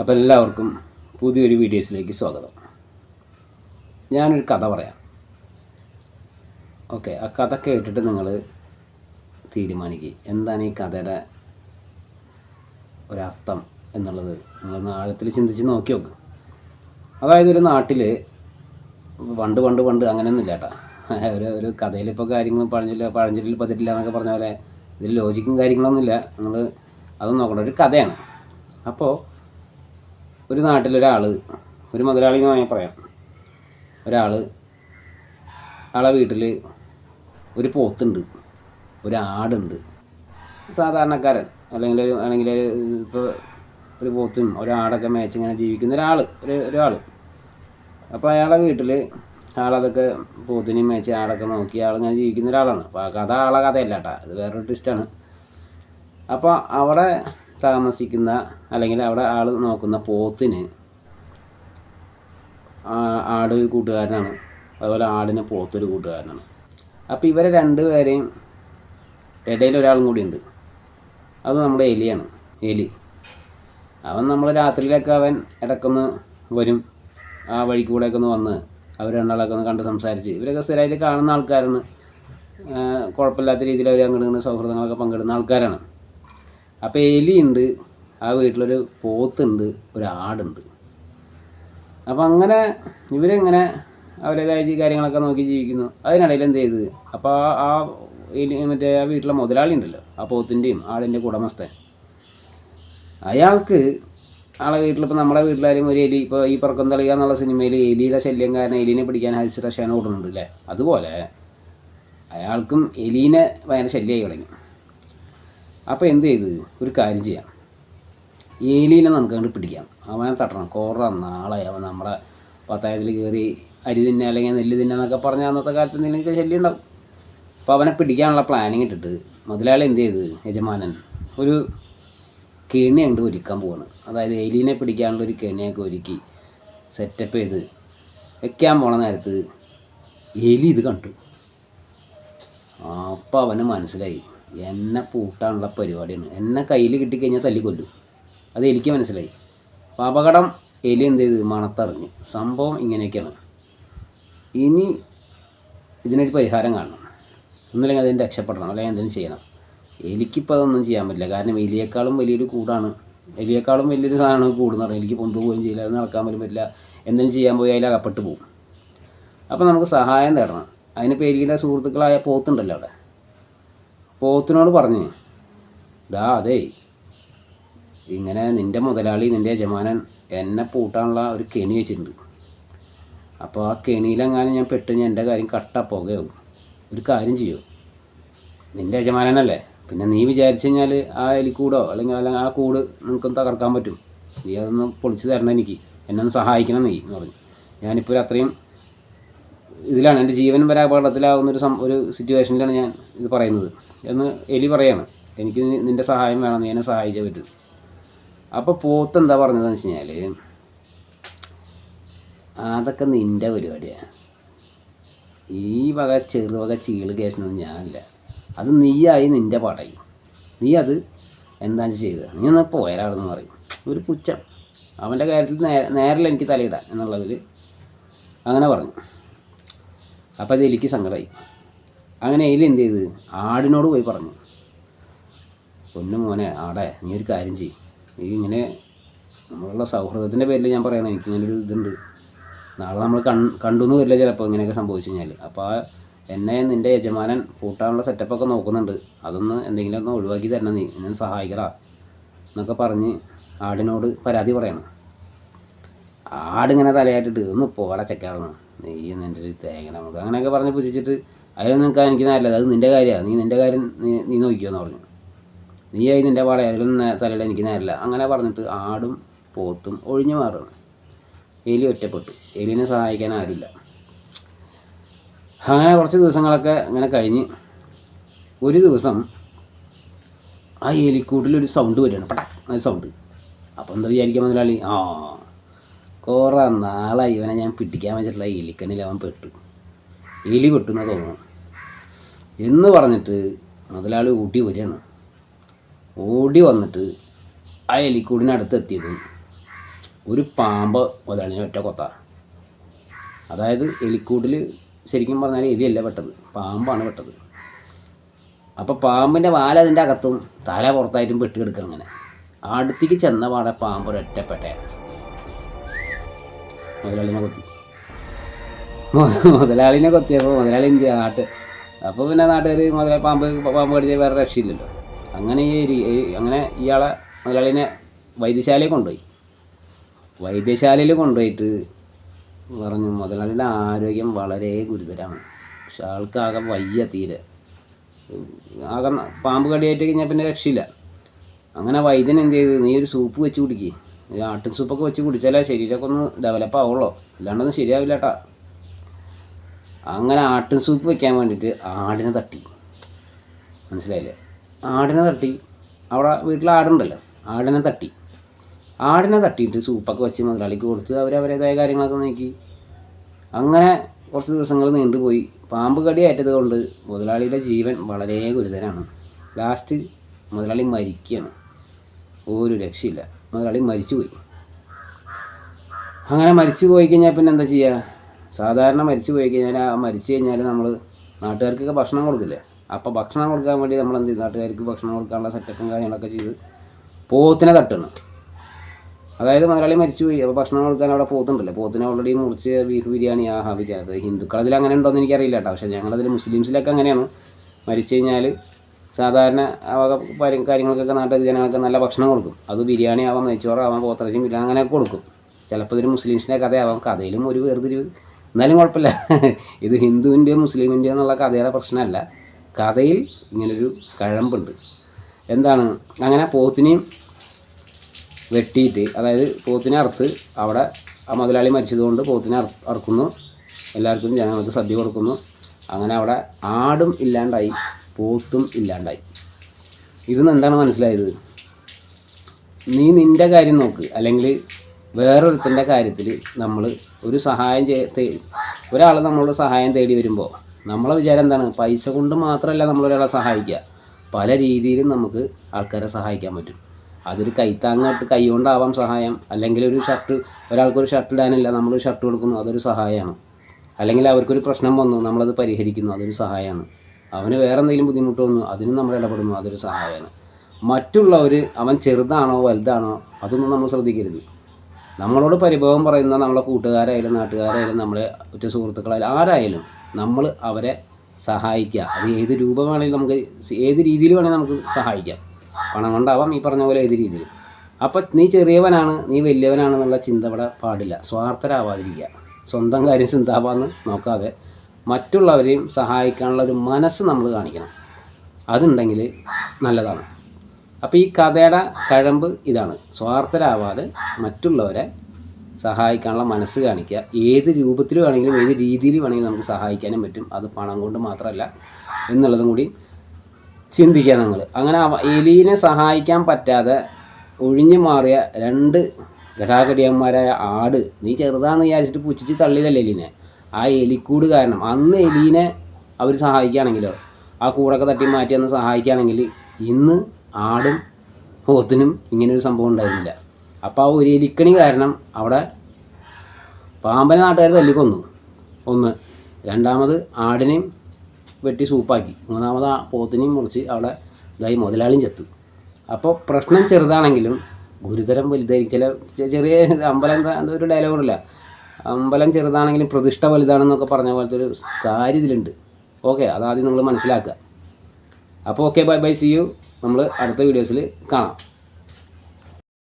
അപ്പോൾ എല്ലാവർക്കും പുതിയൊരു വീഡിയോസിലേക്ക് സ്വാഗതം. ഞാനൊരു കഥ പറയാം. ഓക്കെ ആ കഥ കേട്ടിട്ട് നിങ്ങൾ തീരുമാനിക്കുക എന്താണ് ഈ കഥയുടെ ഒരർത്ഥം എന്നുള്ളത് നിങ്ങൾ ആഴത്തിൽ ചിന്തിച്ച് നോക്കി നോക്ക്. അതായത് ഒരു നാട്ടിൽ പണ്ട് പണ്ട് പണ്ട് അങ്ങനെയൊന്നുമില്ല കേട്ടോ. ഒരു ഒരു കഥയിൽ ഇപ്പോൾ കാര്യങ്ങൾ പഴഞ്ചൊല്ല പഴഞ്ചൊല്ലിൽ പതിരില്ല എന്നൊക്കെ പറഞ്ഞ പോലെ ഇതിൽ ലോജിക്കും കാര്യങ്ങളൊന്നുമില്ല. നിങ്ങൾ അതൊന്നും നോക്കണ്ട ഒരു കഥയാണ്. അപ്പോൾ ഒരു നാട്ടിലൊരാൾ ഒരു മുതലാളി എന്ന് വേണമെങ്കിൽ പറയാം. ഒരാൾ ആളെ വീട്ടിൽ ഒരു പോത്തുണ്ട് ഒരു ആടുണ്ട്. സാധാരണക്കാരൻ അല്ലെങ്കിൽ ഒരു അല്ലെങ്കിൽ ഇപ്പോൾ ഒരു പോത്തും ഒരാടൊക്കെ മേച്ച് ഇങ്ങനെ ജീവിക്കുന്ന ഒരാൾ ഒരു ഒരാൾ അപ്പോൾ അയാളെ വീട്ടിൽ ആളതൊക്കെ പോത്തിനെയും മേച്ച് ആടൊക്കെ നോക്കി ആളിങ്ങനെ ജീവിക്കുന്ന ഒരാളാണ്. അപ്പോൾ ആ കഥ ആളെ കഥയല്ല കേട്ടോ അത് വേറൊരു ട്വിസ്റ്റാണ് അപ്പോൾ അവിടെ താമസിക്കുന്ന അല്ലെങ്കിൽ അവിടെ ആൾ നോക്കുന്ന പോത്തിന് ആട് കൂട്ടുകാരനാണ്. അതുപോലെ ആടിന് പോത്തൊരു കൂട്ടുകാരനാണ്. അപ്പോൾ ഇവരെ രണ്ടുപേരെയും ഇടയിൽ ഒരാളും കൂടി ഉണ്ട്. അത് നമ്മുടെ എലിയാണ്. എലി. അവൻ നമ്മൾ രാത്രിയിലൊക്കെ അവൻ ഇടയ്ക്കൊന്ന് വരും. ആ വഴി കൂടെയൊക്കെ ഒന്ന് വന്ന് അവർ രണ്ടാളൊക്കെ ഒന്ന് കണ്ട് സംസാരിച്ച് ഇവരൊക്കെ സ്ഥിരമായിട്ട് കാണുന്ന ആൾക്കാരാണ്. കുഴപ്പമില്ലാത്ത രീതിയിൽ അവർ ഇങ്ങോട്ട് സൗഹൃദങ്ങളൊക്കെ പങ്കിടുന്ന ആൾക്കാരാണ്. അപ്പോൾ എലിയുണ്ട് ആ വീട്ടിലൊരു പോത്തുണ്ട് ഒരു ആടുണ്ട്. അപ്പോൾ അങ്ങനെ ഇവരിങ്ങനെ അവരുടേതായ കാര്യങ്ങളൊക്കെ നോക്കി ജീവിക്കുന്നു. അതിനിടയിൽ എന്ത് ചെയ്തത്? അപ്പോൾ ആ എലി മറ്റേ ആ വീട്ടിലെ മുതലാളി ഉണ്ടല്ലോ ആ പോത്തിന്റെയും ആടിന്റെ ഉടമസ്ഥൻ. അയാൾക്ക് ആളെ വീട്ടിലിപ്പോൾ നമ്മളെ വീട്ടിലാരും ഒരു എലി ഇപ്പോൾ ഈ പറക്കം തളിക എന്നുള്ള സിനിമയിൽ എലിയുടെ ശല്യം കാരണം എലിനെ പിടിക്കാൻ ഹരിച്ച റഷ്യാന ഓടുന്നുണ്ട് അല്ലേ? അതുപോലെ അയാൾക്കും എലീനെ ഭയങ്കര ശല്യമായി തുടങ്ങി. അപ്പോൾ എന്ത് ചെയ്ത്? ഒരു കാര്യം ചെയ്യാം. ഏലീനെ നമുക്ക് അങ്ങോട്ട് പിടിക്കാം. അവനെ തട്ടണം. കുറേ നാളായി അവൻ നമ്മുടെ പത്തായത്തിൽ കയറി അരി തിന്നെ അല്ലെങ്കിൽ നെല്ല് തിന്നെ എന്നൊക്കെ പറഞ്ഞാൽ അന്നത്തെ കാലത്ത് എന്തെങ്കിലും ശല്യം ഉണ്ടാവും അപ്പോൾ അവനെ പിടിക്കാനുള്ള പ്ലാനിങ് ഇട്ടിട്ട് മുതലാളി എന്ത് ചെയ്ത്? യജമാനൻ ഒരു കെണി അങ്ങോട്ട് ഒരുക്കാൻ പോവാണ്. അതായത് എലീനെ പിടിക്കാനുള്ള ഒരു കെണിയൊക്കെ ഒരുക്കി സെറ്റപ്പ് ചെയ്ത് വെക്കാൻ പോണ നേരത്ത് എലി ഇത് കണ്ടു. അപ്പോൾ അവന് മനസ്സിലായി. എന്നെ പൂട്ടാനുള്ള പരിപാടിയാണ്. എന്നെ കയ്യിൽ കിട്ടിക്കഴിഞ്ഞാൽ തല്ലിക്കൊല്ലും അത് എനിക്ക് മനസ്സിലായി. അപ്പോൾ അപകടം എലി എന്ത് ചെയ്ത്? മണത്തറിഞ്ഞു. സംഭവം ഇങ്ങനെയൊക്കെയാണ്. ഇനി ഇതിനൊരു പരിഹാരം കാണണം. ഒന്നില്ലെങ്കിൽ അതിന് രക്ഷപ്പെടണം. അല്ലെങ്കിൽ എന്തെങ്കിലും ചെയ്യണം. എലിക്കിപ്പോൾ അതൊന്നും ചെയ്യാൻ പറ്റില്ല. കാരണം എലിയേക്കാളും വലിയൊരു കൂടാണ്. എലിയേക്കാളും വലിയൊരു സാധനമാണ് കൂടുന്ന പറഞ്ഞാൽ എനിക്ക് പോലും ചെയ്യില്ല. അത് നടക്കാൻ പോലും പറ്റില്ല. എന്തെങ്കിലും ചെയ്യാൻ പോയി അതിൽ അകപ്പെട്ട് പോകും അപ്പോൾ നമുക്ക് സഹായം തേടണം. അതിന് എലിയുടെ സുഹൃത്തുക്കളായ പോത്തുണ്ടല്ലോ അവിടെ. പോത്തിനോട് പറഞ്ഞേ ഡാ അതേ ഇങ്ങനെ നിന്റെ മുതലാളി നിന്റെ യജമാനൻ എന്നെ പൂട്ടാനുള്ള ഒരു കെണി വെച്ചിട്ടുണ്ട്. അപ്പോൾ ആ കെണിയിലെങ്ങാനും ഞാൻ പെട്ട് ഞാൻ എന്റെ കാര്യം കട്ട പുകയാവും. ഒരു കാര്യം ചെയ്യൂ. നിന്റെ യജമാനനല്ലേ? പിന്നെ നീ വിചാരിച്ചു കഴിഞ്ഞാൽ ആ എലിക്കൂടോ അല്ലെങ്കിൽ അല്ലെങ്കിൽ ആ കൂട് നിനക്കൊന്ന് തകർക്കാൻ പറ്റും. നീ അതൊന്ന് പൊളിച്ച് തരണം എനിക്ക്. എന്നെ ഒന്ന് സഹായിക്കണം നീ എന്ന് പറഞ്ഞു. ഞാനിപ്പോൾ അത്രയും ഇതിലാണ് എന്റെ ജീവൻ വരെ അപകടത്തിലാകുന്ന ഒരു സം ഒരു സിറ്റുവേഷനിലാണ് ഞാൻ ഇത് പറയുന്നത്. എന്ന് എലി പറയാണ് എനിക്ക് നിന്റെ സഹായം വേണം എന്നെ സഹായിച്ചേ പറ്റും. അപ്പോൾ പോത്ത് എന്താ പറഞ്ഞതെന്ന് വെച്ച് കഴിഞ്ഞാൽ അതൊക്കെ നിന്റെ പരിപാടിയാണ് ഈ വക ചെറുവക ചീൾ കേസിനൊന്നും ഞാനില്ല. അത് നീയായി നിന്റെ പാടായി നീ അത് എന്താണ് ചെയ്തത് നീ എന്നാൽ പോയാലാണെന്ന് പറയും. ഒരു പുച്ഛം. അവന്റെ കാര്യത്തിൽ നേരെ നേരിൽ എനിക്ക് തലയിടാം എന്നുള്ളതിൽ അങ്ങനെ പറഞ്ഞു. അപ്പോൾ അത് എലിക്ക് സങ്കടമായി അങ്ങനെ എലി എന്ത് ചെയ്ത്? ആടിനോട് പോയി പറഞ്ഞു. പൊന്നു മോനെ ആടെ നീ ഒരു കാര്യം ചെയ്യും. നീ ഇങ്ങനെ നമ്മളുള്ള സൗഹൃദത്തിന്റെ പേരിൽ ഞാൻ പറയണം എനിക്കിങ്ങനെ ഒരു ഇതുണ്ട്. നാളെ നമ്മൾ കൺ കണ്ടു എന്ന് വരില്ല ചിലപ്പോൾ ഇങ്ങനെയൊക്കെ സംഭവിച്ചു കഴിഞ്ഞാൽ അപ്പോൾ ആ എന്നെ നിന്റെ യജമാനൻ പൂട്ടാനുള്ള സെറ്റപ്പൊക്കെ നോക്കുന്നുണ്ട്. അതൊന്ന് എന്തെങ്കിലും ഒന്ന് ഒഴിവാക്കി തരണം നീ. എന്നെ സഹായിക്കടാ എന്നൊക്കെ പറഞ്ഞ് ആടിനോട് പരാതി പറയണം. ആടിങ്ങനെ തലയായിട്ടിട്ട് ഒന്ന് പോടാ ചെക്കാണെന്ന് നീ നിന്റെ ഒരു തേങ്ങ നമുക്ക് അങ്ങനെയൊക്കെ പറഞ്ഞ് പുച്ഛിച്ചിട്ട് അതിലൊന്നും എനിക്ക് നല്ലത് അത് നിന്റെ കാര്യമാണ്. നീ നിന്റെ കാര്യം നീ നീ നോക്കിയോന്ന് പറഞ്ഞു. നീ ആയി നിന്റെ പാടെ അതിലൊന്നും തലയിടാൻ എനിക്ക് നേരില്ല അങ്ങനെ പറഞ്ഞിട്ട് ആടും പോത്തും ഒഴിഞ്ഞു മാറുകയാണ് എലി ഒറ്റപ്പെട്ടു. എലിനെ സഹായിക്കാൻ ആരുമില്ല. അങ്ങനെ കുറച്ച് ദിവസങ്ങളൊക്കെ ഇങ്ങനെ കഴിഞ്ഞ് ഒരു ദിവസം ആ എലിക്കൂട്ടിലൊരു സൗണ്ട് വരികയാണ്. പട ഒരു സൗണ്ട് അപ്പം എന്താ വിചാരിക്കാൻ മുതലാളി? ആ കുറേ നാളായി ഇവനെ ഞാൻ പിടിക്കാൻ വെച്ചിട്ടുള്ള എലിക്കണ്ണിൽ അവൻ പെട്ടു. എലി പെട്ടു എന്നാ തോന്നുന്നു. എന്ന് പറഞ്ഞിട്ട് മുതലാളി ഊട്ടി വരികയാണ്. ഓടി വന്നിട്ട് ആ എലിക്കൂടിനടുത്ത് എത്തിയതും ഒരു പാമ്പ് മുതലാളിനെ ഒറ്റ കൊത്ത. അതായത് എലിക്കൂട്ടിൽ ശരിക്കും പറഞ്ഞാൽ എലിയല്ല പെട്ടത് പാമ്പാണ് പെട്ടത്. അപ്പോൾ പാമ്പിന്റെ വാല അതിന്റെ അകത്തും തല പുറത്തായിട്ടും പെട്ട് ഇങ്ങനെ. അടുത്തേക്ക് ചെന്ന പാടെ പാമ്പ് ഒരൊറ്റപ്പെട്ടെ മുതലാളിനെ കൊത്തി. മുതലാളിനെ കൊത്തിയപ്പോൾ മുതലാളി എന്ത് ചെയ്യാ? നാട്ട് അപ്പോൾ പിന്നെ നാട്ടുകാർ മുതലാളി പാമ്പ് പാമ്പ് കടിച്ച വേറെ രക്ഷയില്ലല്ലോ. അങ്ങനെ ഈ അങ്ങനെ ഇയാളെ മുതലാളിനെ വൈദ്യശാലയിൽ കൊണ്ടുപോയി. വൈദ്യശാലയിൽ കൊണ്ടുപോയിട്ട് പറഞ്ഞു മുതലാളിയുടെ ആരോഗ്യം വളരെ ഗുരുതരമാണ്. പക്ഷെ ആൾക്കാകെ വയ്യ തീരെ. ആകെ പാമ്പ് കടിയായിട്ട് കഴിഞ്ഞാൽ പിന്നെ രക്ഷയില്ല. അങ്ങനെ വൈദ്യൻ എന്ത് ചെയ്തു നീ ഒരു സൂപ്പ് വെച്ച് കുടിക്ക്. ഈ ആട്ടിൻ സൂപ്പൊക്കെ വെച്ച് കുടിച്ചാലേ ശരീരമൊക്കെ ഒന്ന് ഡെവലപ്പ് ആവുള്ളൂ. അല്ലാണ്ടൊന്നും ശരിയാവില്ല അങ്ങനെ ആട്ടിൻ സൂപ്പ് വെക്കാൻ വേണ്ടിയിട്ട് ആടിനെ തട്ടി. മനസ്സിലായില്ലേ? ആടിനെ തട്ടി. അവിടെ വീട്ടിൽ ആടുണ്ടല്ലോ. ആടിനെ തട്ടി. ആടിനെ തട്ടിയിട്ട് സൂപ്പൊക്കെ വെച്ച് മുതലാളിക്ക് കൊടുത്ത് അവർ അവരേതായ കാര്യങ്ങളൊക്കെ നോക്കി. അങ്ങനെ കുറച്ച് ദിവസങ്ങൾ നീണ്ടുപോയി പാമ്പ് കടി ഏറ്റത് കൊണ്ട് മുതലാളിയുടെ ജീവൻ വളരെ ഗുരുതരമാണ് ലാസ്റ്റ് മുതലാളി മരിക്കുകയാണ് ഒരു രക്ഷയില്ല. മുതലാളി മരിച്ചുപോയി. അങ്ങനെ മരിച്ചു പോയി കഴിഞ്ഞാൽ പിന്നെ എന്താ ചെയ്യുക സാധാരണ മരിച്ചു പോയി കഴിഞ്ഞാൽ ആ മരിച്ചു കഴിഞ്ഞാൽ നമ്മൾ നാട്ടുകാർക്കൊക്കെ ഭക്ഷണം കൊടുക്കില്ലേ? അപ്പോൾ ഭക്ഷണം കൊടുക്കാൻ വേണ്ടി നമ്മൾ എന്ത് ചെയ്യും? നാട്ടുകാർക്ക് ഭക്ഷണം കൊടുക്കാനുള്ള സെറ്റപ്പും കാര്യങ്ങളൊക്കെ ചെയ്ത് പോത്തിനെ തട്ടണം അതായത് മലയാളി മരിച്ചുപോയി. അപ്പോൾ ഭക്ഷണം കൊടുക്കാൻ അവിടെ പോത്തുണ്ടല്ലോ. പോത്തിനെ ഓൾറെഡി മുറിച്ച് ബീഫ് ബിരിയാണി ആഹാ ബിരിയാണി. ഹിന്ദുക്കളതിൽ അങ്ങനെ ഉണ്ടോ എന്ന് എനിക്കറിയില്ല കേട്ടോ പക്ഷേ ഞങ്ങളതിൽ മുസ്ലിംസിലൊക്കെ അങ്ങനെയാണ്. മരിച്ചു കഴിഞ്ഞാൽ സാധാരണ കാര്യങ്ങൾക്കൊക്കെ നാട്ടിൽ ജനങ്ങൾക്ക് നല്ല ഭക്ഷണം കൊടുക്കും. അത് ബിരിയാണി ആവാം നെയ്ച്ചോറാവാം പോത്തറച്ചും ബിരിയാണി അങ്ങനെയൊക്കെ കൊടുക്കും. ചിലപ്പോൾ ഇതൊരു മുസ്ലിംസിന്റെ കഥയാവാം. കഥയിലും ഒരു വേർതിരിവ്. എന്നാലും കുഴപ്പമില്ല. ഇത് ഹിന്ദുവിന്റെയും മുസ്ലിമിന്റെയും എന്നുള്ള കഥയുടെ പ്രശ്നമല്ല. കഥയിൽ ഇങ്ങനൊരു കഴമ്പുണ്ട്. എന്താണ്? അങ്ങനെ പോത്തിനെയും വെട്ടിയിട്ട് അതായത് പോത്തിനെ അറുത്ത് അവിടെ ആ മുതലാളി മരിച്ചതുകൊണ്ട് പോത്തിനെ അറ അറുക്കുന്നു. എല്ലാവർക്കും ജനങ്ങൾക്ക് സദ്യ കൊടുക്കുന്നു. അങ്ങനെ അവിടെ ആടും ഇല്ലാണ്ടായി. പോത്തും ഇല്ലാണ്ടായി. ഇതിന്ന് എന്താണ് മനസ്സിലായത്? നീ നിന്റെ കാര്യം നോക്ക്. അല്ലെങ്കിൽ വേറൊരുത്തന്റെ കാര്യത്തിൽ നമ്മൾ ഒരു സഹായം ചെയ്തേ ഒരാൾ നമ്മളോട് സഹായം തേടി വരുമ്പോൾ നമ്മളെ വിചാരം എന്താണ്? പൈസ കൊണ്ട് മാത്രമല്ല നമ്മളൊരാളെ സഹായിക്കുക. പല രീതിയിലും നമുക്ക് ആൾക്കാരെ സഹായിക്കാൻ പറ്റും. അതൊരു കൈത്താങ്ങായിട്ട് കൈകൊണ്ടാവാം സഹായം. അല്ലെങ്കിൽ ഒരു ഷർട്ട് ഒരാൾക്കൊരു ഷർട്ട് ഇടാനില്ല നമ്മളൊരു ഷർട്ട് കൊടുക്കുന്നു അതൊരു സഹായമാണ്. അല്ലെങ്കിൽ അവർക്കൊരു പ്രശ്നം വന്നു നമ്മളത് പരിഹരിക്കുന്നു അതൊരു സഹായമാണ്. അവന് വേറെ എന്തെങ്കിലും ബുദ്ധിമുട്ട് വന്നു അതിനും നമ്മൾ ഇടപെടുന്നു അതൊരു സഹായമാണ് മറ്റുള്ളവർ അവൻ ചെറുതാണോ വലുതാണോ അതൊന്നും നമ്മൾ ശ്രദ്ധിക്കരുത്. നമ്മളോട് പരിഭവം പറയുന്ന നമ്മളെ കൂട്ടുകാരായാലും നാട്ടുകാരായാലും നമ്മളെ ഉറ്റ സുഹൃത്തുക്കളായാലും ആരായാലും നമ്മൾ അവരെ സഹായിക്കുക. അത് ഏത് രൂപം വേണമെങ്കിലും നമുക്ക് ഏത് രീതിയിൽ വേണമെങ്കിൽ നമുക്ക് സഹായിക്കാം. പണം കൊണ്ടാവാം ഈ പറഞ്ഞ പോലെ ഏത് രീതിയിൽ. അപ്പം നീ ചെറിയവനാണ് നീ വലിയവനാണെന്നുള്ള ചിന്ത ഇവിടെ പാടില്ല. സ്വാർത്ഥരാവാതിരിക്കുക. സ്വന്തം കാര്യം ചിന്താവാന്ന് നോക്കാതെ മറ്റുള്ളവരെയും സഹായിക്കാനുള്ള ഒരു മനസ്സ് നമ്മൾ കാണിക്കണം. അതുണ്ടെങ്കിൽ നല്ലതാണ്. അപ്പോൾ ഈ കഥയുടെ കഴമ്പ് ഇതാണ്. സ്വാർത്ഥരാവാതെ മറ്റുള്ളവരെ സഹായിക്കാനുള്ള മനസ്സ് കാണിക്കുക. ഏത് രൂപത്തിൽ വേണമെങ്കിലും ഏത് രീതിയിൽ വേണമെങ്കിലും നമുക്ക് സഹായിക്കാനും പറ്റും. അത് പണം കൊണ്ട് മാത്രമല്ല എന്നുള്ളതും കൂടി ചിന്തിക്കുക നിങ്ങൾ. അങ്ങനെ എലീനെ സഹായിക്കാൻ പറ്റാതെ ഒഴിഞ്ഞു മാറിയ രണ്ട് ഘടാഘടിയന്മാരായ ആട് നീ ചെറുതാന്ന് വിചാരിച്ചിട്ട് പുച്ഛിച്ച് തള്ളിയതല്ലേ എലീനെ? ആ എലിക്കൂട് കാരണം അന്ന് എലീനെ അവർ സഹായിക്കുകയാണെങ്കിലോ ആ കൂടൊക്കെ തട്ടി മാറ്റി അന്ന് സഹായിക്കുകയാണെങ്കിൽ ഇന്ന് ആടും പോത്തിനും ഇങ്ങനൊരു സംഭവം ഉണ്ടായിരുന്നില്ല. അപ്പോൾ ആ ഒരു എലിക്കണി കാരണം അവിടെ പാമ്പനെ നാട്ടുകാർ തല്ലിക്കൊന്നു. ഒന്ന്. രണ്ടാമത് ആടിനെയും വെട്ടി സൂപ്പാക്കി. മൂന്നാമത് ആ പോത്തിനെയും മുറിച്ച് അവിടെ ഇതായി മുതലാളിയും ചത്തു. അപ്പോൾ പ്രശ്നം ചെറുതാണെങ്കിലും ഗുരുതരം വലുതായിരിക്കും ചില ചെറിയ അമ്പലം എന്താ ഒരു ഡയലോഗില്ല അമ്പലം ചെറുതാണെങ്കിലും പ്രതിഷ്ഠ വലുതാണെന്നൊക്കെ പറഞ്ഞ പോലത്തെ ഒരു കാര്യം ഇതിലുണ്ട് ഓക്കെ അതാദ്യം നിങ്ങൾ മനസ്സിലാക്കുക. അപ്പോൾ okay bye bye see you നമ്മൾ അടുത്ത വീഡിയോസിൽ കാണാം.